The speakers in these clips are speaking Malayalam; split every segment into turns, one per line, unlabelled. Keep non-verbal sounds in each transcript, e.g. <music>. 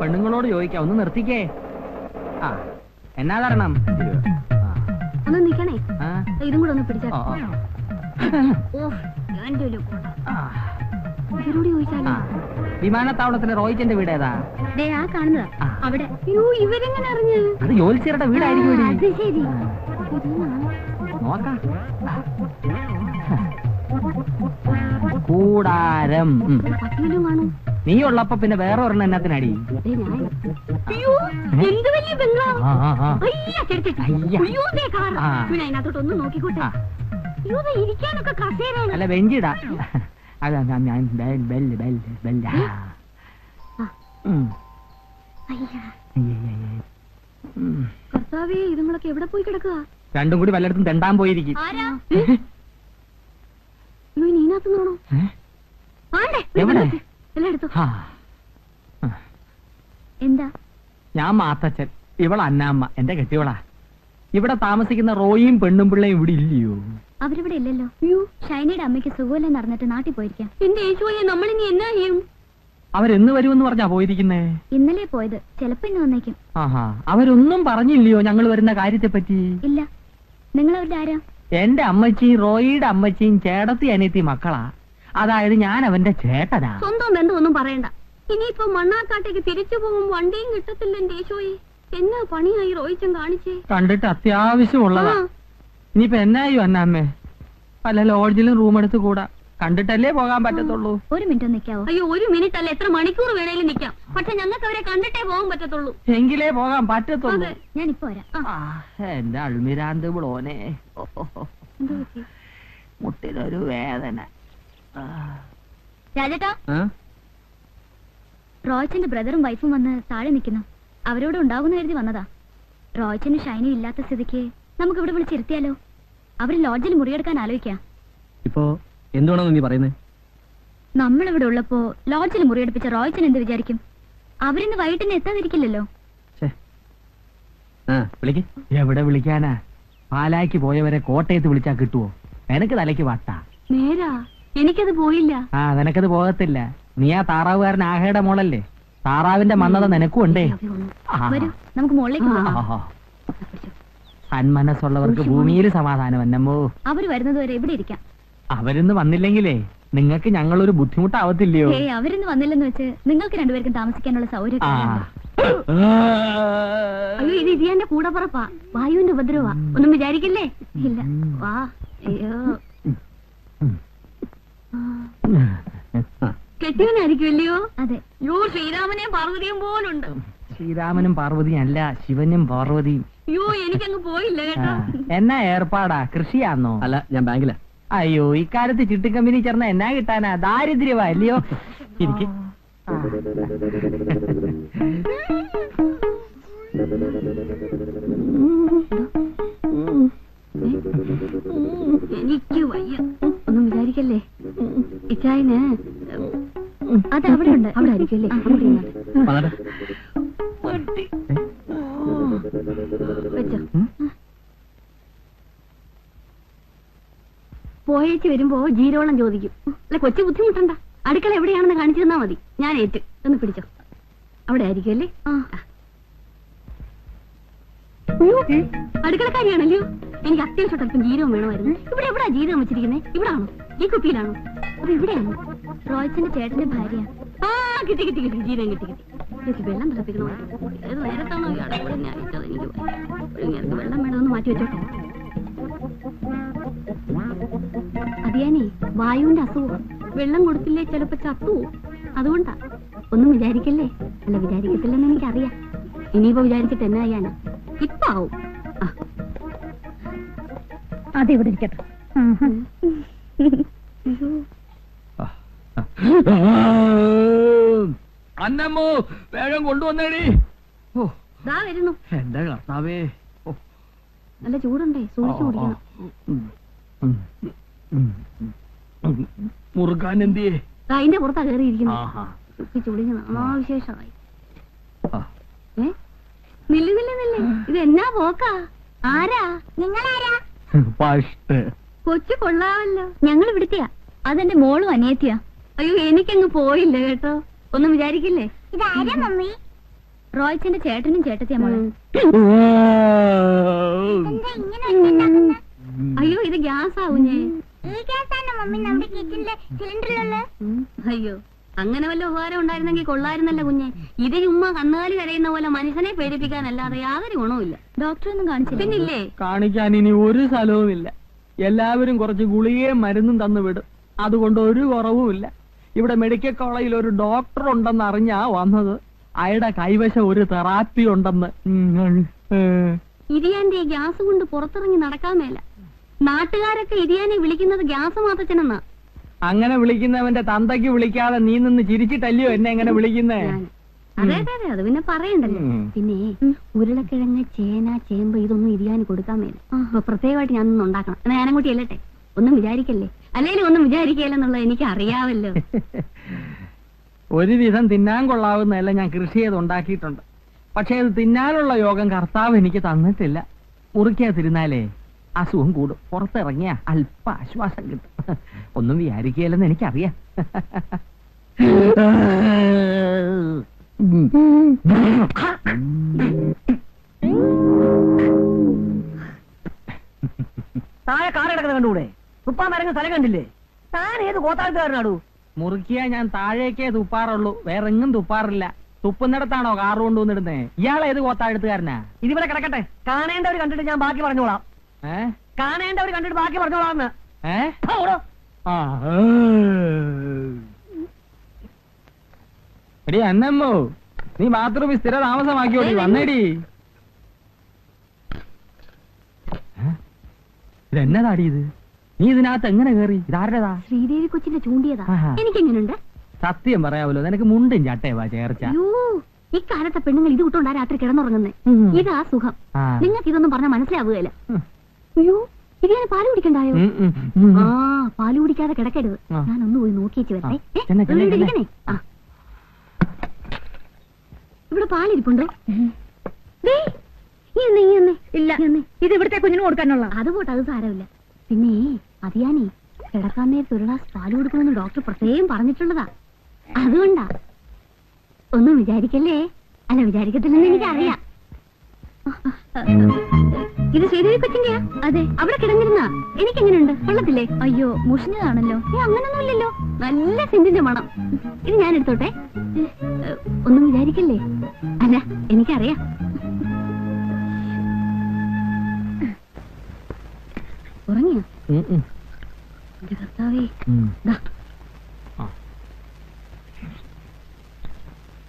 പെണ്ണുങ്ങളോട് ചോദിക്കാം. ഒന്ന് നിർത്തിക്കേ. ആ എന്നാ തരണം?
ഒന്ന് നിക്കണേ.
ആ,
ഇതും കൂടെ ഒന്ന് പിടിച്ചാ.
ആ, ആ.
ഓ എന്റെ ഒരു
ആ,
ഇവരോട് ചോദിച്ചാലോ.
ആ. വിമാനത്താവളത്തിലെ റോയിച്ചന്റെ വീട് ഏതാ?
ദേ ആ കാണുന്നതാ.
ആ.
അവിടെ. അയ്യോ ഇവരെങ്ങനെ അറിഞ്ഞു?
അത് ജോത്സ്യരുടെ വീടായിരിക്കും
അത് ശരി?
നോക്കാം. കൂടാരം. ഉം.
പട്ടിയിലും കാണും
നീ ഉള്ളപ്പോ പിന്നെ വേറെ ഒരെണ്ണം എന്നാത്തിനടി
എന്ത് വലിയ ബംഗ്ലാവ്. അയ്യ, ചെടി, ചെടി.
അയ്യ.
അയ്യോ, ദേ കാറ്.
ആ.
പിന്നെ അതിനകത്തോട്ട് ഒന്ന് നോക്കിക്കോട്ടെ
ആ.
അയ്യോ ദേ ഇരിക്കാനൊക്കെ കസേരയാണ്
അല്ല ബെഞ്ചിടാ അതാ ഞാൻ ഞാൻ ബെൽ ബെൽ ആ. ഉം.
അയ്യ. കർത്താവേ ഇതുങ്ങളൊക്കെ എവിടെ പോയി കിടക്കുക
രണ്ടും കൂടി വല്ലയിടത്തും തെണ്ടാൻ പോയിരിക്കും
ആരാ അയ്യോ നീനകത്ത് നോണോ
ഏ?
ആണ്ടേ
എവിടെ?
എടുത്തു
ആ. ആ.
എന്താ?
ഞാൻ മാത്തച്ഛൻ. ഇവള അന്നാമ്മ. എന്റെ കെട്ടിയോളാ ഇവിടെ താമസിക്കുന്ന റോയും പെണ്ണും പിള്ളയും ഇവിടെ ഇല്ലയോ?
അവരിവിടെ ഇല്ലല്ലോ. ഷൈനയുടെ അമ്മയ്ക്ക് സുഖമില്ല നടന്നിട്ട് നാട്ടിൽ പോയിരിക്കാം. എന്റെ യേശുവെ നമ്മളിനി എന്നാ ചെയ്യും?
അവരെന്ന് വരുമെന്ന് പറഞ്ഞാ പോയിരിക്കുന്നേ?
ഇന്നലെ പോയത്. ചിലപ്പോ ഇന്ന് വന്നേക്കും.
ആഹാ. അവരൊന്നും പറഞ്ഞില്ലയോ ഞങ്ങൾ വരുന്ന കാര്യത്തെ പറ്റി
ഇല്ല. നിങ്ങൾ അവരുടെ ആരാ?
എന്റെ അമ്മച്ചിയും റോയിയുടെ അമ്മച്ചിയും ചേടത്തി അനിയത്തി മക്കളാ. അതായത് ഞാൻ അവന്റെ ചേട്ടനാ.
സ്വന്തം ബന്ധമൊന്നും പറയണ്ട. ഇനിയിപ്പോ മണ്ണാക്കാട്ടേക്ക് തിരിച്ചു പോകും വണ്ടിയും കിട്ടത്തില്ല എന്റെ എന്നാ പണിയായി റോയിച്ചൻ കാണിച്ചേ?
കണ്ടിട്ട് അത്യാവശ്യമുള്ളതാ. ഇനിയിപ്പോ എന്നായോ അന്നാമ്മേ? പല ലോഡ്ജിലും റൂം എടുത്ത് കൂടാ. കണ്ടിട്ടല്ലേ പോകാൻ പറ്റത്തുള്ളൂ?
ഒരു മിനിറ്റ് നിൽക്കാവോ അയ്യോ ഒരു മിനിറ്റ് അല്ല എത്ര മണിക്കൂർ വേണേലും നിൽക്കാം പക്ഷെ ഞങ്ങൾക്ക് അവരെ കണ്ടിട്ടേ പോകാൻ പറ്റത്തുള്ളൂ.
എങ്കിലേ പോകാൻ പറ്റത്തുള്ളൂ.
ഞാൻ ഇപ്പൊ
എന്റെ അൾമിരാന്ത് ബ്ലോനെ. മുട്ടിനൊരു വേദന.
രാജേട്ടാ. റോയ്ച്ചന്റെ ബ്രദറും വൈഫും വന്ന് താഴെ നിൽക്കുന്നു. അവരോട് ഉണ്ടാകുന്ന കരുതി വന്നതാ. റോയ്ച്ചന് ഷൈനി ഇല്ലാത്ത സ്ഥിതിക്ക് നമുക്ക് ഇവിടെ വിളിച്ചിരുത്തിയാലോ അവർ ലോഡ്ജിൽ മുറിയെടുക്കാൻ ആലോചിക്കാം.
ഇപ്പോ എന്തുവാണെന്ന് നീ പറയുന്നത്
നമ്മളിവിടെ ഉള്ളപ്പോ ലോഡ്ജിൽ മുറിയെടുപ്പിച്ച റോയ്ച്ചൻ എന്ത് വിചാരിക്കും? അവരിന്ന് വൈകിട്ടിന് എത്താതിരിക്കില്ലല്ലോ.
എവിടെ വിളിക്കാനാ? പാലായ്ക്ക് പോയവരെ കോട്ടയത്ത് വിളിച്ചാ കിട്ടുവോ? എനക്ക് തലയ്ക്ക് വട്ടാ.
നേരാ. എനിക്കത് പോയില്ല.
ആ നിനക്കത് പോകത്തില്ല. നീ ആ താറാവുകാരൻ ആഹയുടെ മോളല്ലേ? താറാവിന്റെ മന്നത നിനക്കും ഉണ്ടേ?
വരൂ നമുക്ക് മുകളിലേക്ക്.
സന്മനസ്സുള്ളവർക്ക് ഭൂമിയിൽ സമാധാനം എന്നമ്മോ
അവർ വരുന്നത് വരെ ഇവിടെ ഇരിക്കാം.
അവരിന്ന് വന്നില്ലെങ്കിലേ നിങ്ങൾക്ക് ഞങ്ങളൊരു ബുദ്ധിമുട്ടാവത്തില്ലയോ?
ഏയ് അവരിന്ന് വന്നില്ലെന്ന് വെച്ച് നിങ്ങൾക്ക് രണ്ടുപേർക്കും താമസിക്കാനുള്ള സൗകര്യം
ആ.
അയ്യോ ഇത് ഇതിയാന്റെ കൂടെ പറപ്പാ വായുവിന്റെ ഉപദ്രവ ഒന്നും വിചാരിക്കില്ലേ? ഇല്ല. വാ അയ്യോ. കെട്ടിയവനായിരിക്കും അല്ലയോ? അതെ. യോ ശ്രീരാമനെയും പാർവതിയും പോലുണ്ട്.
ശ്രീരാമനും പാർവതിയും അല്ല ശിവനും പാർവതിയും.
അയ്യോ എനിക്കങ്ങ് പോയില്ല കേട്ടോ.
എന്നാ ഏർപ്പാടാ? കൃഷിയാന്നോ?
അല്ല ഞാൻ ബാങ്കിലാ.
അയ്യോ ഇക്കാലത്ത് ചിട്ടി കമ്പനി ചേർന്ന എന്നാ കിട്ടാനാ? ദാരിദ്ര്യവാ അല്ലയോ?
എനിക്ക് <laughs> ഇച്ചായന് അത് അവിടെ ഉണ്ട് അവിടെ ആയിരിക്കും അല്ലേ വെച്ചോ. പോയേച്ച് വരുമ്പോ ജീരോളം ചോദിക്കും. അല്ല കൊച്ചു ബുദ്ധിമുട്ടണ്ട. അടുക്കള എവിടെയാണെന്ന് കാണിച്ചു തന്നാ മതി. ഞാൻ ഏറ്റു. ഒന്ന് പിടിച്ചോ. അവിടെ ആയിരിക്കും അല്ലേ? അടുക്കളക്കാരിയാണല്ലോ. എനിക്ക് അത്യാവശ്യം അല്പം ജീരകം വേണമായിരുന്നു. ഇവിടെ എവിടാ ജീരകം വെച്ചിരിക്കുന്നത് ഇവിടെ ആണോ ഈ കുപ്പിയിലാണോ? അത് എവിടെയാണ് റോയ്ച്ചന്റെ ചേട്ടന്റെ ഭാര്യ. ആ കിട്ടി കിട്ടി കിട്ടി. ജീവൻ കിട്ടി കിട്ടി. എനിക്ക് വെള്ളം തിളപ്പിക്കണോ? ഏത് നേരത്താണോ ഞാൻ അയച്ചത് എനിക്ക് ഇങ്ങനെ വെള്ളം വേണമെന്ന് മാറ്റി വെച്ചോട്ടെ. അതിയാനേ വായുവിന്റെ അസുഖം. വെള്ളം കൊടുത്തില്ലേ ചിലപ്പോ ചത്തു അതുകൊണ്ടാ. ഒന്നും വിചാരിക്കല്ലേ? അല്ല വിചാരിക്കത്തില്ലെന്ന് എനിക്കറിയാം. ഇനിയിപ്പോ വിചാരിച്ചിട്ട് എന്നാ ചെയ്യാനാ? ഇപ്പൊ ആവും.
അതെവിടെ ഇരിക്കട്ടെ?
അന്നമ്മോ വേഗം കൊണ്ടുവന്നേടി. ഓ.
ദാ വരുന്നു.
എന്താ കർത്താവേ?
നല്ല ചൂടുണ്ടേ സൂക്ഷിച്ചു കുടിക്കണം.
മുറുക്കാൻ എന്തിയേ?
അതിന്റെ പുറത്താ കയറിയിരിക്കുന്നു
ആഹാ
സൂക്ഷിച്ചു കുടിക്കണം ആ വിശേഷമായി. ഏ? നില്ല് നില്ല് നില്ല്. ഇത് എന്നാ പോക്കാ? ആരാ? നിങ്ങളാരാ? കൊച്ചു കൊള്ളാമല്ലോ ഞങ്ങൾ ഇവിടുത്തെയാ. അതെന്റെ മോളും അനിയത്തിയാ. അയ്യോ എനിക്കങ്ങ് പോയില്ല കേട്ടോ. ഒന്നും വിചാരിക്കില്ലേ?
ഇതാരാ മമ്മി?
റോയ്ച്ചന്റെ ചേട്ടനും ചേട്ടത്തിയാ മോളെ. അയ്യോ ഇത് ഗ്യാസ് ആവും
മമ്മി നമ്മുടെ കിച്ചണിലെ
അയ്യോ അങ്ങനെ വല്ല ഉപകാരം ഉണ്ടായിരുന്നെങ്കിൽ കൊള്ളായിരുന്നല്ല കുഞ്ഞെ. ഇത് ചുമ്മാ കന്നുകാലി കരയുന്ന പോലെ മനുഷ്യനെ പേടിപ്പിക്കാനല്ലാതെ യാതൊരു ഗുണവുമില്ല. ഡോക്ടർ ഒന്നും കാണിച്ചില്ല. പിന്നില്ലേ?
കാണിക്കാൻ ഇനി ഒരു സ്ഥലവുമില്ല. എല്ലാവരും കുറച്ച് ഗുളികയും മരുന്നും തന്നു വിടും. അതുകൊണ്ട് ഒരു കുറവുമില്ല. ഇവിടെ മെഡിക്കൽ കോളേജിൽ ഒരു ഡോക്ടർ ഉണ്ടെന്ന് അറിഞ്ഞാ വന്നത്. അയാളുടെ കൈവശം ഒരു തെറാപ്പി ഉണ്ടെന്ന്.
ഇരിയാന്റെ ഗ്യാസ് കൊണ്ട് പുറത്തിറങ്ങി നടക്കാൻ മേല. നാട്ടുകാരൊക്കെ ഇരിയാനെ വിളിക്കുന്നത് ഗ്യാസ് മാത്തച്ഛനെന്നാ.
അങ്ങനെ വിളിക്കുന്നവന്റെ തന്തയ്ക്ക് വിളിക്കാതെ നീ നിന്ന് ചിരിച്ചിട്ടല്ലയോ എന്നെ എങ്ങനെ വിളിക്കുന്നേ.
അതെ അതെ അതെ അത് പിന്നെ പറയണ്ടല്ലോ. പിന്നെ ഉരുളക്കിഴങ്ങ് ചേന ചേമ്പ് ഇതൊന്നും ഇരിയാന് കൊടുക്കാൻ മേല. അപ്പൊ പ്രത്യേകമായിട്ട് ഞാൻ ഒന്നും ഉണ്ടാക്കണം. എന്നാ ഞാനും കൂട്ടി അല്ലട്ടെ ഒന്നും വിചാരിക്കല്ലേ? അല്ലേലും ഒന്നും വിചാരിക്കല്ലെന്നുള്ളത് എനിക്ക് അറിയാവല്ലോ <laughs>
ഒരുവിധം തിന്നാൻ കൊള്ളാവുന്നതല്ല ഞാൻ കൃഷി ചെയ്ത് ഉണ്ടാക്കിയിട്ടുണ്ട്. പക്ഷേ അത് തിന്നാനുള്ള യോഗം കർത്താവ് എനിക്ക് തന്നിട്ടില്ല. മുറിക്കാതിരുന്നാലേ അസുഖം കൂടും. പുറത്തിറങ്ങിയ അല്പ ആശ്വാസം കിട്ടും. <laughs> ഒന്നും വിചാരിക്കുകയല്ലെന്ന് എനിക്കറിയാം. <laughs>
താഴെ കാർ കിടക്കുന്ന കണ്ടുകൂടെ? തുപ്പാൻ മരങ്ങ സ്ഥലം കണ്ടില്ലേ? താൻ ഏത് കോത്താഴ്ത്തുകാരനാടു
മുറുക്കിയ ഞാൻ താഴേക്കേ തുപ്പാറുള്ളൂ. വേറെ എങ്ങും തുപ്പാറില്ല. തുപ്പുന്നിടത്താണോ കാറ് കൊണ്ടുവന്നിടുന്നേ? ഇയാളെ ഏത് കോത്താഴത്തുകാരനാ
ഇതിവിടെ കിടക്കട്ടെ. കാണേണ്ടവർ കണ്ടിട്ട് ഞാൻ ബാക്കി പറഞ്ഞോളാം.
ഏ?
കാണേണ്ടവർ കണ്ടിട്ട് ബാക്കി പറഞ്ഞോളാം
ഏ?
ആ,
എടി അന്നമ്മോ നീ ബാത്റൂമിൽ സ്ഥിര താമസമാക്കിയോടി വന്നേടി? ഇതെന്നതാടി ഇത്? നീ ഇതിനകത്ത് എങ്ങനെ കേറി? ഇതാരുടേതാ?
ശ്രീദേവി കൊച്ചിന്റെ ചൂണ്ടിയതാ. എനിക്കെങ്ങനെയുണ്ട്
സത്യം പറയാവല്ലോ നിനക്ക് മുണ്ടും ചട്ടയവാ ചേർച്ച.
അയ്യോ ഇക്കാലത്തെ പെണ്ണുങ്ങൾ ഇത് വിട്ടോണ്ടാ രാത്രി
കിടന്നുറങ്ങുന്നത്.
ഇതാ സുഖം. നിങ്ങൾക്ക് ഇതൊന്നും പറഞ്ഞാൽ മനസ്സിലാവുകയില്ല. അയ്യോ ഇത് ഞാൻ പാൽ കുടിക്കണ്ടായോ. ആ പാൽ കുടിക്കാതെ കിടക്കരുത്. ഒന്ന് പോയി നോക്കിയിട്ട് വരട്ടെ. ഇവിടെ ഇരിക്കണേ ആ. ഇവിടെ പാലിരിപ്പുണ്ടോ?
ഇല്ല ഇത് ഇവിടുത്തെ കുഞ്ഞിന് കൊടുക്കാനുള്ള
അത് പോട്ടെ അത് സാരമില്ല. പിന്നെ അതിയാനേ കിടക്കാൻ നേരത്ത് ഒരു ഗ്ലാസ് പാൽ കൊടുക്കണമെന്ന് ഡോക്ടർ പ്രത്യേകം പറഞ്ഞിട്ടുള്ളതാ. അതുകൊണ്ടാ. ഒന്നും വിചാരിക്കല്ലേ? അല്ല വിചാരിക്കത്തില്ലെന്ന് എനിക്കറിയാം. ഇത് ശ്രീദേവി കൊച്ചിന്റെയാ? അതെ. അവിടെ കിടന്നിരുന്ന? എനിക്കെങ്ങനെയുണ്ട് കൊള്ളത്തില്ലേ? അയ്യോ മുഷിഞ്ഞതാണല്ലോ. ഏ അങ്ങനൊന്നുമില്ലല്ലോ. നല്ല സെന്റിന്റെ മണം. ഇത് ഞാൻ എടുത്തോട്ടെ ഒന്നും വിചാരിക്കല്ലേ? അല്ല എനിക്കറിയാം.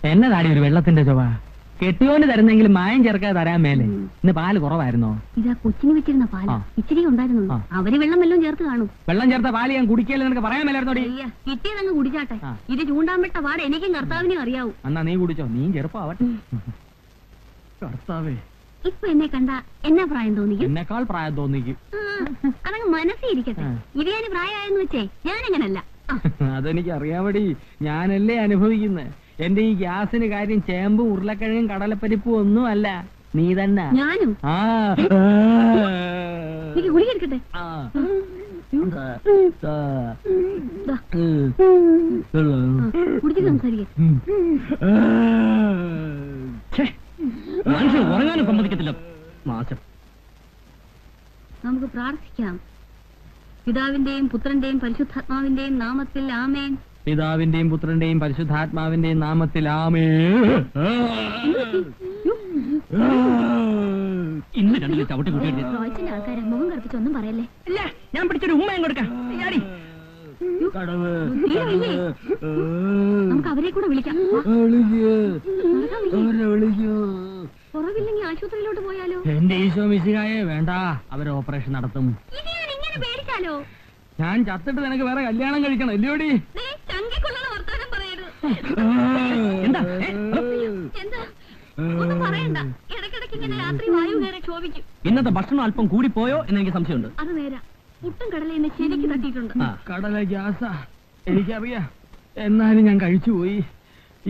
എന്നതാടി ഒരു വെള്ളത്തിന്റെ ചൊവ കെട്ടിയോന് തരുന്നെങ്കിൽ മായം ചേർക്കാതെ തരാൻ മേലെ. ഇന്ന് പാൽ കുറവായിരുന്നോ?
ഇതാ കൊച്ചിന് വെച്ചിരുന്ന പാൽ
ആ.
ഇച്ചിരി ഉണ്ടായിരുന്നു. അവർ വെള്ളം വല്ലതും ചേർത്ത് കാണും.
വെള്ളം ചേർത്ത പാൽ ഞാൻ കുടിക്കല്ലേ നിനക്ക് പറയാൻ മേലായിരുന്നോടി?
കിട്ടിയതങ്ങ് കുടിച്ചാട്ടെ. ഇത് ചൂണ്ടാൻ വിട്ട പാട് എനിക്കും കർത്താവിനും അറിയാവൂ.
എന്നാ നീ കുടിച്ചോ. നീ ചെറുപ്പാവട്ടെ കർത്താവേ
ഇപ്പൊ എന്നെ കണ്ട എന്നാ പ്രായം തോന്നിക്കും?
എന്നെക്കാൾ പ്രായം തോന്നിക്കും.
അതങ്ങ് മനസ്സിൽ ഇരിക്കട്ടെ.
ആ.
ഇരിയാന് പ്രായമായെന്ന് വെച്ചേ ഞാനങ്ങനല്ല.
അതെനിക്ക് അറിയാമടി ഞാനല്ലേ അനുഭവിക്കുന്നത് എന്റെ ഈ ഗ്യാസിന് കാര്യം ചേമ്പ് ഉരുളക്കിഴങ്ങും കടലപ്പരിപ്പും ഒന്നും അല്ല നീ തന്നെ.
ഞാനും.
ആ.
എനിക്ക് ഗുളിക എടുക്കട്ടെ?
ആ.
ദാ,
ആ.
ആ, കുടിച്ചിട്ട് സംസാരിക്കേ.
മനുഷ്യൻ ഉറങ്ങാനും സമ്മതിക്കത്തില്ല. മാസം
നമുക്ക് പ്രാർത്ഥിക്കാം. പിതാവിന്റെയും പുത്രന്റെയും പരിശുദ്ധാത്മാവിന്റെയും നാമത്തിൽ ആമേൻ.
പിതാവിന്റെയും പുത്രന്റെയും പരിശുദ്ധാത്മാവിന്റെയും നാമത്തിൽ ആമേ.
ഇന്ന് രണ്ടിൽ ചവിട്ടി കൂട്ടിയിട്ട്
റോയ്ച്ചിന്റെ ആൾക്കാരെ മുഖം കറുപ്പിച്ചൊന്നും പറയല്ലേ?
ഇല്ല ഞാൻ പിടിച്ചൊരു ഉമ്മയും കൊടുക്കാം.
കടവ്
തീരമില്ലേ? നമുക്ക് അവരെ കൂടെ വിളിക്കാം. നടക്കാൻ വയ്യേ? കുറവില്ലെങ്കിൽ ആശുപത്രിയിലോട്ട് പോയാലോ?
എന്റെ ഈശോ മിസ്സിനായേ വേണ്ട. അവർ ഓപ്പറേഷൻ നടത്തും.
ഇനി ഞാൻ ഇങ്ങനെ പേടിച്ചാലോ?
ഞാൻ ചത്തിട്ട് നിനക്ക് വേറെ കല്യാണം കഴിക്കണം ഇല്ലയോടി
ദേ, ചങ്കിക്കൊള്ളുന്ന വർത്താനം പറയരുത്.
എന്താ? ഏ?
എന്താ? ഒന്നും പറയണ്ട. ഇങ്ങനെ രാത്രി വായു കയറി ക്ഷോഭിക്കും.
ഇന്നത്തെ ഭക്ഷണം അല്പം കൂടി പോയോ എന്ന് എനിക്ക് സംശയമുണ്ട്.
അത് നേരാ. പുട്ടും കടല എന്നെ ശരിക്ക് തട്ടിയിട്ടുണ്ട്.
ആ.
കടല ഗ്യാസ. എനിക്കറിയാം. എന്നാലും ഞാൻ കഴിച്ചുപോയി.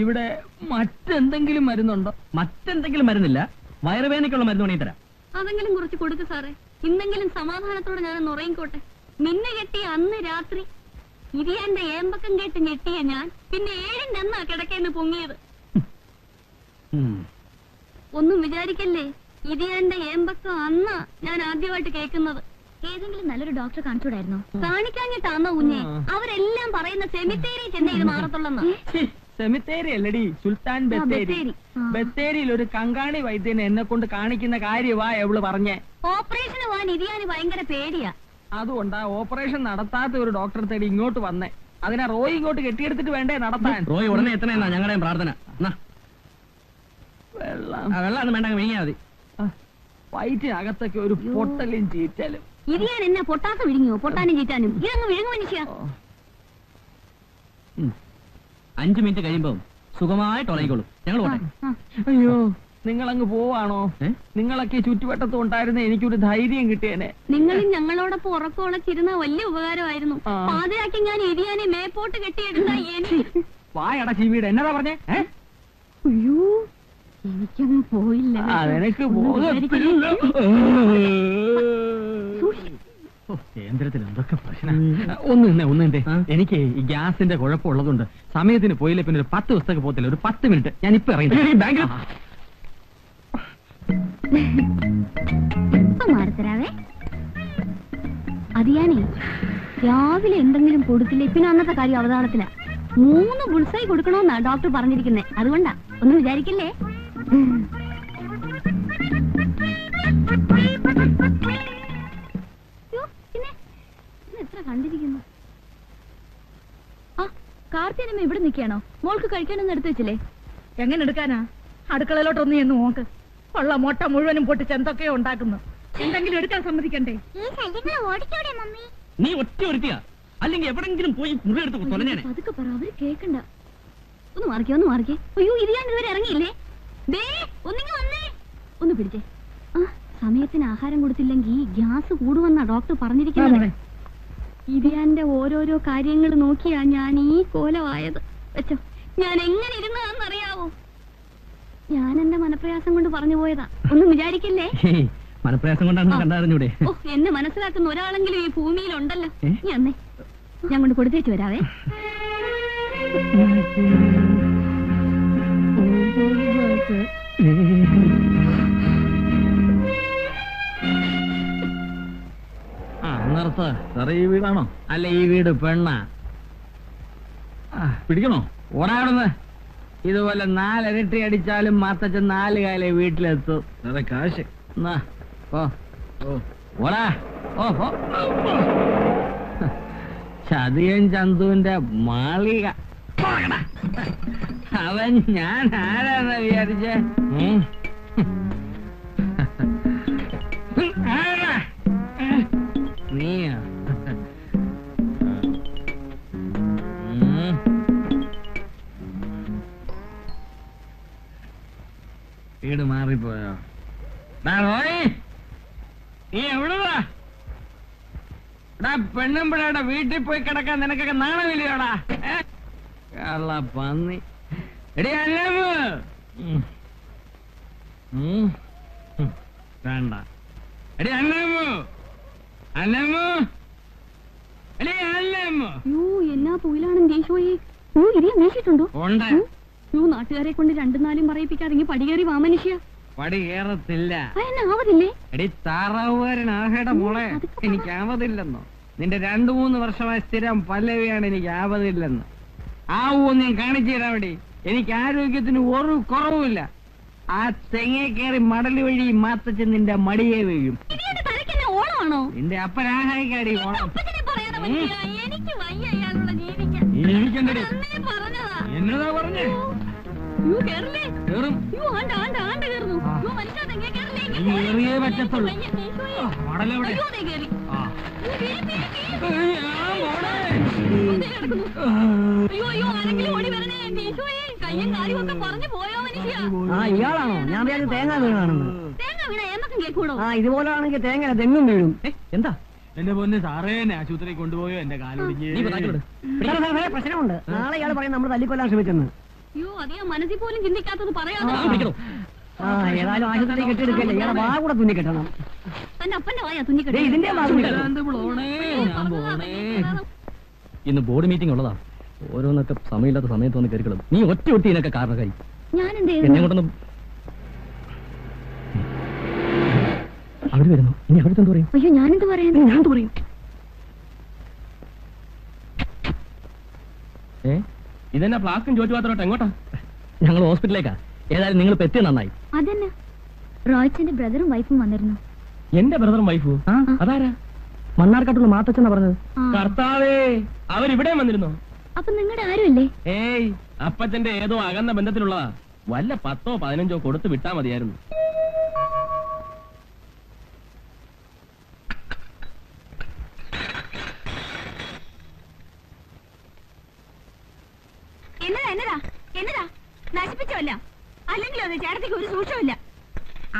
ഇവിടെ മറ്റെന്തെങ്കിലും മരുന്നുണ്ടോ?
മറ്റെന്തെങ്കിലും മരുന്നില്ല. വയറുവേദനയ്ക്കുള്ള മരുന്ന് വേണമെങ്കിൽ തരാം.
അതെങ്കിലും കുറച്ച് കൊടുക്ക് സാറേ. ഇന്നെങ്കിലും സമാധാനത്തോടെ ഞാൻ ഉറങ്ങിക്കോട്ടെ. നിന്നെ കെട്ടി അന്ന് രാത്രി ഇരിയാന്റെ ഏമ്പക്കം കേട്ട് ഞെട്ടിയ ഞാൻ പിന്നെ ഏഴിന്റെ അന്നാ കിടക്കേന്ന് പൊങ്ങിയത്. ഒന്നും വിചാരിക്കല്ലേ? ഇരിയന്റെ ഏമ്പക്കം അന്നാ ഞാൻ ആദ്യമായിട്ട് കേൾക്കുന്നത്. ഏതെങ്കിലും നല്ലൊരു ഡോക്ടറെ കാണിച്ചൂടായിരുന്നോ? കാണിക്കാഞ്ഞിട്ടാന്നോ കുഞ്ഞെ. അവരെല്ലാം പറയുന്ന സെമിത്തേരി ചെന്നൈ ഇത് മാറത്തുള്ളെന്ന്.
സെമിത്തേരി അല്ലടി സുൽത്താൻ ബത്തേരി.
ബത്തേരി. ആ.
ബത്തേരിയിൽ ഒരു കങ്കാണി വൈദ്യനെ എന്നെ കൊണ്ട് കാണിക്കുന്ന കാര്യവാ എവൾ പറഞ്ഞേ.
ഓപ്പറേഷന് പോവാൻ ഭയങ്കര പേടിയാ.
അതുകൊണ്ടാ ഓപ്പറേഷൻ നടത്താത്ത ഒരു ഡോക്ടറെ തേടി ഇങ്ങോട്ട് വന്നേ. അതിനാ റോയി ഇങ്ങോട്ട് കെട്ടിയെടുത്തിട്ട് വേണ്ടേ നടത്താൻ?
റോയി ഉടനെ എത്തണമെന്നാ ഞങ്ങളുടെയും പ്രാർത്ഥന. എന്നാ,
വെള്ളം.
ആ വെള്ളം ഒന്നും വേണ്ട വിഴിഞ്ഞാ മതി.
വയറ്റിനകത്തൊക്കെ ഒരു പൊട്ടലും ചീറ്റലും.
ഇരിയാൻ എന്നെ പൊട്ടാത്ത വിഴുങ്ങിയോ? പൊട്ടാനും ചീറ്റാനും. ഇതങ്ങ് വിഴുങ്ങു മനുഷ്യ.
ഉം. അഞ്ചു മിനിറ്റ് കഴിയുമ്പോ സുഖമായിട്ട് ഉറങ്ങിക്കോളൂ. ഞങ്ങൾ
അയ്യോ. നിങ്ങൾ അങ്ങ് പോവാണോ? നിങ്ങളൊക്കെ ചുറ്റുവട്ടത്തും ഉണ്ടായിരുന്ന എനിക്കൊരു ധൈര്യം കിട്ടിയേനെ.
നിങ്ങളും ഞങ്ങളോടൊപ്പം ഉറക്കമുളച്ചിരുന്ന വലിയ ഉപകാരമായിരുന്നു. പാതിരാക്കി ഞാൻ എരിയാനെ മേപ്പോട്ട് കെട്ടിയെടുത്ത എനിക്ക്
വായട ചീവീട് എന്നതാ പറഞ്ഞേ?
അയ്യോ എനിക്കങ്ങ് പോയില്ല.
ആ, നിനക്ക് കേന്ദ്രത്തിൽ എന്തൊക്കെ പ്രശ്നം? ഒന്ന് നിന്നേ ഒന്ന് നിന്നേ എനിക്ക് ഈ ഗ്യാസിന്റെ കുഴപ്പമുള്ളതുകൊണ്ട് സമയത്തിന് പോയില്ല പിന്നെ ഒരു പത്ത് ദിവസത്തേക്ക് പോകത്തില്ല. ഒരു പത്ത് മിനിറ്റ്. ഞാൻ ഇപ്പൊ ഇറങ്ങി ബാങ്കിൽ
അത് ഞാനേ രാവിലെ എന്തെങ്കിലും കൊടുത്തില്ലേ? പിന്നെ അന്നത്തെ കാര്യം അവതാളത്തില. മൂന്ന് ബുൾസായി കൊടുക്കണമെന്നാ ഡോക്ടർ പറഞ്ഞിരിക്കുന്നേ. അതുകൊണ്ടാ. ഒന്നും വിചാരിക്കില്ലേ? കാർത്തിയനമ്മ ഇവിടെ നിൽക്കുകയാണോ? മോൾക്ക് കഴിക്കാനൊന്നും എടുത്തു വെച്ചില്ലേ?
എങ്ങനെ എടുക്കാനാ? അടുക്കളയിലോട്ടൊന്ന് എന്ന് നോക്ക്. ഉള്ള മുട്ട മുഴുവനും പൊട്ടിച്ച് എന്തൊക്കെയോ ഉണ്ടാക്കുന്നു. എന്തെങ്കിലും എടുക്കാൻ സമ്മതിക്കണ്ടേ?
നീ ഒറ്റ ഒരുത്തിയാ? അല്ലെങ്കിൽ എവിടെങ്കിലും പോയി മുറിയെടുത്ത് തൊലഞ്ഞേനെ
അതൊക്കെ പറ അവർ കേക്കണ്ട. ഒന്ന് മാറിക്കേ ഒന്ന് മാറിക്കേ. അയ്യോ ഇത് ഞാൻ ഇതുവരെ ഇറങ്ങിയില്ലേ? ദേ ഒന്നിങ്ങ് വന്നേ. ഒന്ന് പിടിച്ചേ. ആ സമയത്തിന് ആഹാരം കൊടുത്തില്ലെങ്കിൽ ഗ്യാസ് കൂടുവെന്നാ ഡോക്ടർ പറഞ്ഞിരിക്കുന്നത്. ഇതിയാന്റെ ഓരോരോ കാര്യങ്ങൾ നോക്കിയാ ഞാൻ ഈ കോലമായത്. വെച്ചോ ഞാൻ എങ്ങനെ ഇരുന്നതാണെന്നറിയാവോ? ഞാൻ എന്റെ മനപ്രയാസം കൊണ്ട് പറഞ്ഞു പോയതാ. ഒന്നും വിചാരിക്കില്ലേ?
മനപ്രയാസം കൊണ്ടാണ്. കണ്ടറിഞ്ഞൂടെ?
ഓ എന്നെ മനസ്സിലാക്കുന്ന ഒരാളെങ്കിലും ഈ ഭൂമിയിലുണ്ടല്ലോ
ഉണ്ടല്ലോ.
നീ അന്നേ ഞാൻ കൊണ്ട് കൊടുത്തേറ്റ് വരാവേ.
ആ നിർത്ത് സാറേ ഈ വീടാണോ? അല്ല ഈ വീട് പെണ്ണ. പിടിക്കണോ? ഓടാവിടുന്ന് ഇതുപോലെ നാലരട്ടി അടിച്ചാലും മാത്തച്ഛൻ നാല് കാലേ വീട്ടിലെത്തും. സാറേ കാശ്. എന്നാ ഓ. ഓടാ. ഓ ഓ. ചതിയൻ ചന്തുവിന്റെ മാളിക. അവൻ ഞാൻ ആരാന്ന് വിചാരിച്ചേ? വീട് മാറിപ്പോയോ? നീ എവിടുവാ എടാ വീട്ടിൽ പോയി കിടക്കാൻ നിനക്കൊക്കെ നാണമില്ലയോടാ? കള്ള പന്നി. എടി. ഉം. വേണ്ട. എടി അല്ലമ്മ അല്ലേ എടി അല്ലമ്മ
എന്നാ പുയിലാണെന്ന് ദേശോയെ യോ ഇരിയാൻ വീശിട്ടുണ്ടോ
ഉണ്ട്.
യോ നാട്ടുകാരെ കൊണ്ട് രണ്ടും നാലും പറയിപ്പിക്കാതെ ഇങ്ങ് പടികേറി വാമനുഷ്യ
പടി കയറത്തില്ല
അതെന്നാ ആവതില്ലേ?
എടി താറാവുകാരനാകേട മോളെ എനിക്ക് ആവതില്ലെന്നോ. നിന്റെ രണ്ടു മൂന്ന് വർഷമായി സ്ഥിരം പല്ലവിയാണ് എനിക്ക് ആവതില്ലെന്ന്. ആവൂ ഞാൻ കാണിച്ചു തരാം വേണ്ടി എനിക്ക് ആരോഗ്യത്തിന് ഒരു കുറവുമില്ല. ആ തെങ്ങേ കയറി മടൽ വഴി മാത്തച്ച് നിന്റെ മടിയെ വീഴും. നിന്റെ അപ്പനാഹായിക്കാടി ഓണം ജീവിക്കണ്ടടി. എന്നതാ പറഞ്ഞേ?
ഇയാളാണോ? ഞാൻ വിചാരിച്ചു തേങ്ങ വീണാണെന്ന് ആ ഇതുപോലാണെങ്കിൽ തേങ്ങ തെങ്ങും വീഴും.
എന്താ?
എന്റെ പൊന്ന് സാറേ എന്നെ ആശുപത്രി കൊണ്ടുപോയോ? എന്റെ കാലൊടിഞ്ഞ്.
പ്രശ്നമുണ്ട്. നാളെ ഇയാൾ പറയും നമ്മൾ തല്ലിക്കൊല്ലാൻ ശ്രമിച്ചെന്ന്.
അയ്യോ അധികം മനസ്സിൽ പോലും ചിന്തിക്കാത്തത് പറയാതെ.
ഏതായാലും ആശുപത്രി കെട്ടിയെടുക്കല്ലേ? ഇയാളെ വാ കൂടെ തുന്നി കെട്ടണം.
തന്റെ അപ്പന്റെ വായ
ദേ,
കെട്ടി
ഇതിന്റെ വാ തുന്നി കെട്ടണം.
ഇന്ന് ബോർഡ് മീറ്റിംഗ് ഉള്ളതാ. ഓരോന്നൊക്കെ സമയമില്ലാത്ത സമയത്ത് വന്ന് കയറിക്കളും നീ ഒറ്റ ഒട്ടി ഇതിനൊക്കെ കാരണക്കാരി.
ഞാൻ എന്ത്
എന്നെ
ചെയ്തു
കൊണ്ടൊന്നും
അവർ വരുന്നു. ഇനി അവരുടെ എന്ത് പറയും?
അയ്യോ ഞാനെന്ത് പറയാൻ?
ഞാൻ പറയും?
ഏ? ഇതെന്നാ ഫ്ലാസ്കും ചോറ്റു പാത്രോട്ടെ എങ്ങോട്ടാ?
ഞങ്ങൾ ഹോസ്പിറ്റലിലേക്കാ. ഏതായാലും നിങ്ങൾ എത്തിയ നന്നായി.
അതന്നെ. റോയ്ച്ചന്റെ ബ്രദറും വൈഫും വന്നിരുന്നു.
എന്റെ ബ്രദറും വൈഫും? അതാരാ?
മണ്ണാർക്കാട്ടുള്ള മാത്തച്ഛനാ പറഞ്ഞത്.
കർത്താവേ അവരിവിടെ വന്നിരുന്നോ?
അപ്പൊ നിങ്ങളുടെ ആരുമല്ലേ?
ഏയ് അപ്പച്ചന്റെ ഏതോ അകന്ന ബന്ധത്തിലുള്ളതാ. വല്ല പത്തോ പതിനഞ്ചോ കൊടുത്ത് വിട്ടാ മതിയായിരുന്നു
എന്നതാ എന്നതാ എന്നതാ നശിപ്പിച്ചോല്ല അല്ലെങ്കിലും അത് ചേട്ടത്തിക്ക് ഒരു സൂക്ഷമില്ല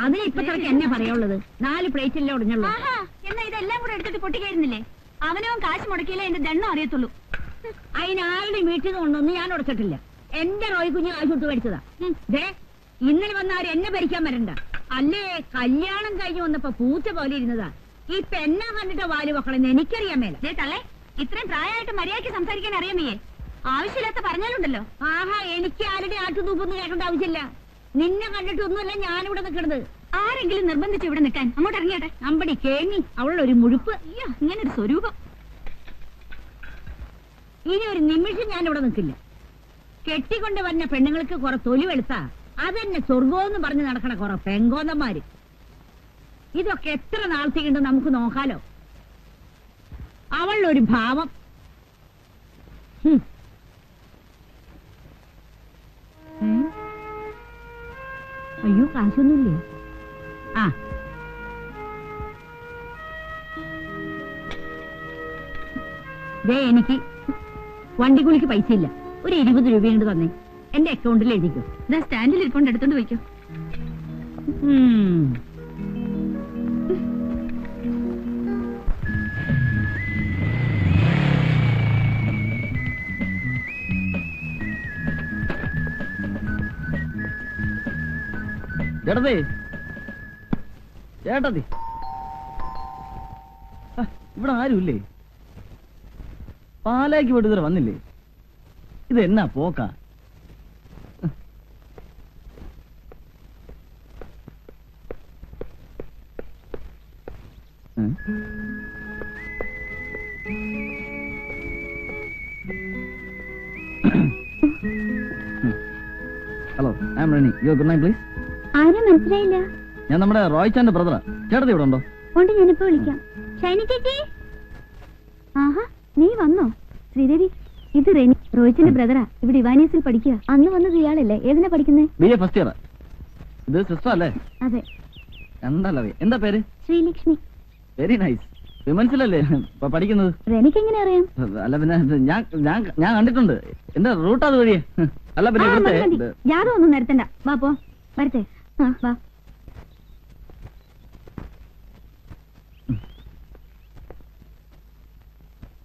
അതിന് ഇപ്പൊ ഇപ്പത്രക്ക് എന്നെ പറയുള്ളത് നാല് പ്ലേറ്റിലെ ഒടിഞ്ഞുള്ളൂ.
ആഹാ എന്നാ ഇതെല്ലാം കൂടെ എടുത്തിട്ട് പൊട്ടിക്കായിരുന്നില്ലേ അവനവൻ കാശ് മുടക്കിയില്ല എന്റെ ദണ്ണം അറിയത്തുള്ളൂ.
അതിനാരുടെ വീട്ടിൽ നിന്ന് കൊണ്ടൊന്നും ഞാൻ ഉടച്ചിട്ടില്ല. എന്റെ റോയ് കുഞ്ഞ് കാശ് കൊടുത്ത് മേടിച്ചതാ. ദേ ഇന്നലെ വന്ന ആരും എന്നെ ഭരിക്കാൻ വരണ്ട. അല്ലേ കല്യാണം കഴിഞ്ഞു വന്നപ്പോ പൂച്ച പോലെ ഇരുന്നതാ. ഈ എന്നാ കണ്ടിട്ട് വാൽ മക്കളെന്ന് എനിക്കറിയാൻ മേല.
ദേ തള്ളേ ഇത്രയും പ്രായമായിട്ട് മര്യാദയ്ക്ക് സംസാരിക്കാൻ അറിയാമേ ആവശ്യമില്ലാത്ത പറഞ്ഞാലുണ്ടല്ലോ.
ആഹാ എനിക്ക് ആരുടെ ആട്ടുതൂപ്പൊന്നും കേൾക്കേണ്ട ആവശ്യമില്ല. നിന്നെ കണ്ടിട്ടൊന്നുമല്ല ഞാനിവിടെ നിൽക്കണത്
ആരെങ്കിലും നിർബന്ധിച്ച് ഇവിടെ നിൽക്കാൻ അങ്ങോട്ട് ഇറങ്ങിയാട്ടെ?
അമ്പടി കേങ്ങി അവളുടെ ഒരു മുഴുപ്പ്.
അയ്യോ ഇങ്ങനെ ഒരു സ്വരൂപം.
ഇനി ഒരു നിമിഷം ഞാൻ ഇവിടെ നിൽക്കില്ല. കെട്ടിക്കൊണ്ട് വന്ന പെണ്ണുങ്ങൾക്ക് കുറെ തൊലി വെളുത്താ. അതെന്നെ സ്വർഗോന്ന് പറഞ്ഞ് നടക്കണ കുറെ പെങ്കോന്നന്മാര് ഇതൊക്കെ എത്ര നാളത്തേക്കുണ്ട് നമുക്ക് നോക്കാലോ? അവളുടെ ഒരു ഭാവം അയ്യോ കാശൊന്നുമില്ലേ? ആ. ദേ എനിക്ക് കുളിക്ക് പൈസ ഇല്ല ഒരു ഇരുപത് രൂപ കൊണ്ട് തന്നെ. എന്റെ അക്കൗണ്ടിൽ എഴുതിക്കോ.
ഇതാ സ്റ്റാൻഡിൽ ഇരിക്കൊണ്ട് എടുത്തോണ്ട് വയ്ക്കോ
ചേട്ടത്തി. ഇവിടെ ആരുമില്ലേ? പാലാക്ക് പോയിട്ട് ഇതുവരെ വന്നില്ലേ? ഇത് എന്നാ പോക്ക? ഹലോ ഐ എം റണി യു ഗുഡ് നൈറ്റ് പ്ലീസ്
ആരും മനസ്സിലായില്ല.
ഞാൻ നമ്മുടെ റോയ് ചാന്റെ ബ്രദറാ ചേട്ടത്തി ഇവിടെ ഉണ്ടോ?
ഉണ്ട് ഞാനിപ്പോ വിളിക്കാം. ഷൈനി ചേച്ചി? ആഹാ നീ വന്നോ? ശ്രീദേവി ഇത് റെനി റോഹിച്ചിന്റെ ബ്രദറാ ഇവിടെ ഇവാനിയസിൽ പഠിക്കുക അന്ന് വന്നത് ഇയാളല്ലേ? ഏതിനാ പഠിക്കുന്നേ?
ബി എ ഫസ്റ്റ് ഇയർ ഇത് സിസ്റ്റർ അല്ലേ?
അതെ.
രണ്ടല്ലേ എന്താ പേര്?
ശ്രീലക്ഷ്മി.
വെരി നൈസ് വിമൻസിലല്ലേ? പഠിക്കുന്നത്?
എനിക്ക് എങ്ങനെ അറിയാം?
അല്ല പിന്നെ ഞാൻ ഞാൻ ഞാൻ കണ്ടിട്ടുണ്ട്. എന്താ റൂട്ട് അത് വഴിയേ? അല്ല പിന്നെ. ഇവിടുത്തെ
ജാതകം ഒന്നും നിരത്തണ്ട വാ പോ. വരട്ടെ. വാ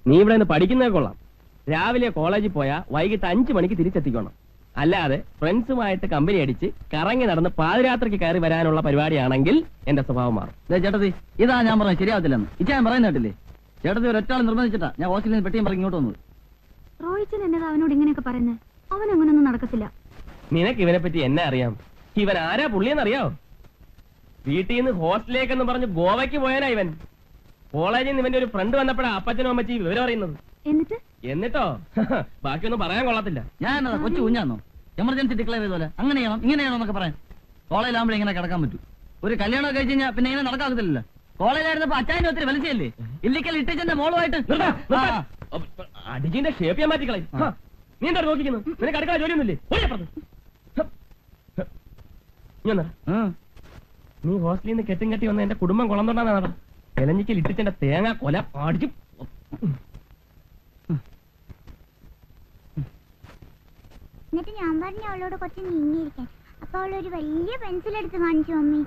നീ ഇവിടെ നിന്ന് പഠിക്കുന്നേ കൊള്ളാം. രാവിലെ കോളേജിൽ പോയാൽ വൈകിട്ട് അഞ്ചു മണിക്ക് തിരിച്ചെത്തിക്കണം. അല്ലാതെ ഫ്രണ്ട്സുമായിട്ട് കമ്പനി അടിച്ച് കറങ്ങി നടന്ന് പാതിരാത്രിക്ക് കയറി വരാനുള്ള പരിപാടിയാണെങ്കിൽ എന്റെ സ്വഭാവം മാറും.
ചേട്ടത്തി ഇതാ ഞാൻ പറഞ്ഞത് ശരിയാവത്തില്ലെന്ന്. ഇച്ച ഞാൻ പറയുന്ന കേട്ടില്ലേ? ചേട്ടത്തി ഒരൊറ്റാൾ നിർബന്ധിച്ചിട്ടാ ഞാൻ ഹോസ്റ്റലിൽ നിന്ന് പെട്ടിയും പറഞ്ഞ് ഇങ്ങോട്ട് വന്നത്.
റോയിച്ചൻ എന്നതാ അവനോട് ഇങ്ങനെയൊക്കെ പറയുന്നത്? അവൻ അങ്ങനെയൊന്നും നടക്കത്തില്ല.
നിനക്ക് ഇവനെ പറ്റി എന്നെ അറിയാം. ഇവൻ ആരാ പുള്ളിയെന്നറിയാവോ? വീട്ടിൽ നിന്ന് ഹോസ്റ്റലിലേക്കെന്ന് പറഞ്ഞ് ഗോവയ്ക്ക് പോയാനാ ഇവൻ. കോളേജിൽ നിന്ന് ഇവന്റെ ഒരു ഫ്രണ്ട് വന്നപ്പോഴാ അപ്പച്ചനും അമ്മച്ചി വിവരം അറിയുന്നത്.
എന്നിട്ട്?
എന്നിട്ടോ? <laughs> ബാക്കിയൊന്നും പറയാൻ കൊള്ളത്തില്ല.
ഞാൻ കൊച്ചു കുഞ്ഞാന്നോ? Emergency declare ചെയ്തോലെ? അങ്ങനെ ചെയ്യണം ഇങ്ങനെ ചെയ്യണം എന്നൊക്കെ പറയാൻ. കോളേജിലാകുമ്പോഴേ ഇങ്ങനെ കിടക്കാൻ പറ്റൂ. ഒരു കല്യാണം കഴിച്ച് കഴിഞ്ഞാൽ പിന്നെ ഇങ്ങനെ നടക്കാകത്തില്ല കോളേജിലായിരുന്നപ്പോ അച്ചായന്റെ ഒത്തിരി വലിച്ചല്ലേ ഇല്ലിക്കൽ ഇട്ടിച്ചന്റെ മോളുമായിട്ട്.
അടിജിന്റെ ഷേപ്പ് ഞാൻ മാറ്റിക്കളയും. നീ എന്താ നോക്കിക്കുന്നു? നിനക്ക് അടുക്കള ജോലിയൊന്നുമില്ലേ? നീ ഹോസ്റ്റലിൽ നിന്ന് കെട്ടും കെട്ടി വന്ന എന്റെ കുടുംബം കുളം തൊണ്ടാണ് എലഞ്ഞിക്കൽ ലിറ്റിച്ചെന്റെ തേങ്ങ കൊല പാടിച്ചു
എന്നിട്ട് ഞാൻ പറഞ്ഞു അവളോട് കുറച്ച് നീങ്ങിയിരിക്കാൻ. അപ്പൊ അവൾ ഒരു വലിയ പെൻസിൽ എടുത്ത് കാണിച്ചു മമ്മി.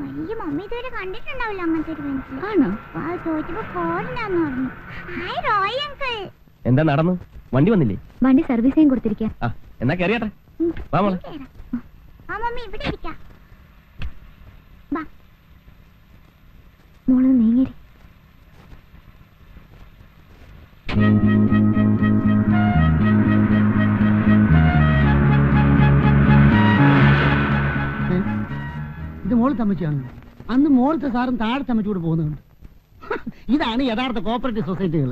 വലിയ മമ്മി ഇതുവരെ കണ്ടിട്ടുണ്ടാവില്ല അങ്ങനത്തെ ഒരു പെൻസിൽ
ആണോ?
ആ ചോദിച്ചപ്പോ ഫോറിനാന്ന് പറഞ്ഞു. ഹായ് റോയ് അങ്കിൾ
എന്താ നടന്നു? വണ്ടി വന്നില്ലേ?
വണ്ടി സർവീസ് ചെയ്യാൻ കൊടുത്തിരിക്കാം.
എന്നാ കയറിയാട്ടെ വാ മോളെ.
ആ മമ്മി ഇവിടെ ഇരിക്കാം.
മോൾ നീങ്ങിരി
ഇത് മോൾ തമ്മച്ചിയാണ് അന്ന് മോളത്തെ സാറും താഴെ അമ്മച്ചൂടെ പോകുന്നുണ്ട്. ഇതാണ് യഥാർത്ഥ കോപ്പറേറ്റീവ് സൊസൈറ്റികൾ